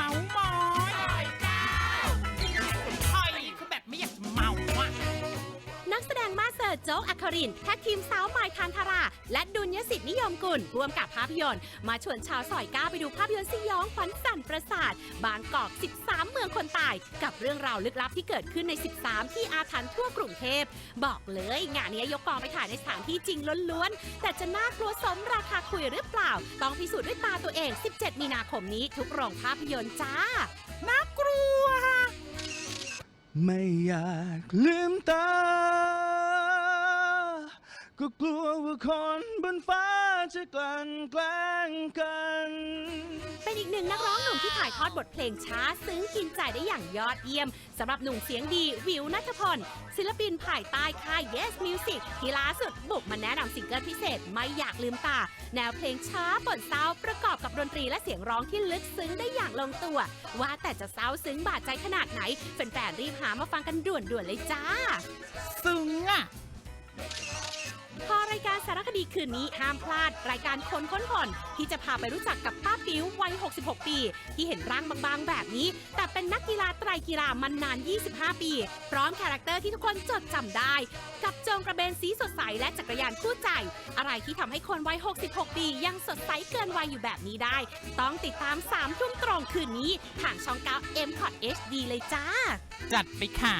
เมาส์มอยไอ้คือแบบไม่อยากจะเมาอะ นักแสดงมาสเตอร์โจ๊กอัครินทร์แท็กทีมสาวไมายคันธารา และดุลยสิทธินิยมกุลร่วมกับภาพยนตร์ มาชวนชาวซอยก้าไปดูภาพยนตร์สยองขวัญสั่นประสาท บางกอก 13 เมืองคนตาย กับเรื่องราวลึกลับที่เกิดขึ้นใน 13 ที่อาถรรพ์ทั่วกรุงเทพ บอกเลย งานนี้ยกกองไปถ่ายในสถานที่จริงล้วนๆ แต่จะน่ากลัวสมราคาคุยหรือเปล่า ต้องพิสูจน์ด้วยตาตัวเอง 17 มีนาคมนี้ทุกโรงภาพยนตร์จ้า น่ากลัว ไม่อยากลืมตา ก็กลัวว่าคนบนฟ้าจะกลั่นแกล้งกัน หนึ่งนักร้องหนุ่มที่ถ่ายทอดบทเพลงช้า ซึ้งกินใจได้อย่างยอดเยี่ยมสำหรับหนุ่มเสียงดีวิวนัทพลศิลปินภายใต้ค่าย Yes Music ที่ล่าสุดบุกมาแนะนำซิงเกิลพิเศษไม่อยากลืมตา แนวเพลงช้าปนเศร้าประกอบกับดนตรีและเสียงร้องที่ลึกซึ้งได้อย่างลงตัว ว่าแต่จะเศร้าซึ้งบาดใจขนาดไหนแฟนๆรีบหามาฟังกันด่วนๆเลยจ้า ซึ้ง คดีคืนนี้ห้ามพลาด รายการคนค้นผลที่จะพาไปรู้จักกับป้าปิ๋ววัย 66 ปี ที่เห็นร่างบางๆ แบบนี้ แต่เป็นนักกีฬาไตรกีฬามันนาน 25 ปี พร้อมคาแรคเตอร์ที่ทุกคนจดจำได้ กับโจงกระเบนสีสดใสและจักรยานคู่ใจ อะไรที่ทำให้คนวัย 66 ปียังสดใสเกินวัยอยู่แบบนี้ได้ ต้องติดตาม3ทุ่มตรงคืนนี้ทางช่อง 9 m c o t HD เลยจ้า จัดไปค่ะ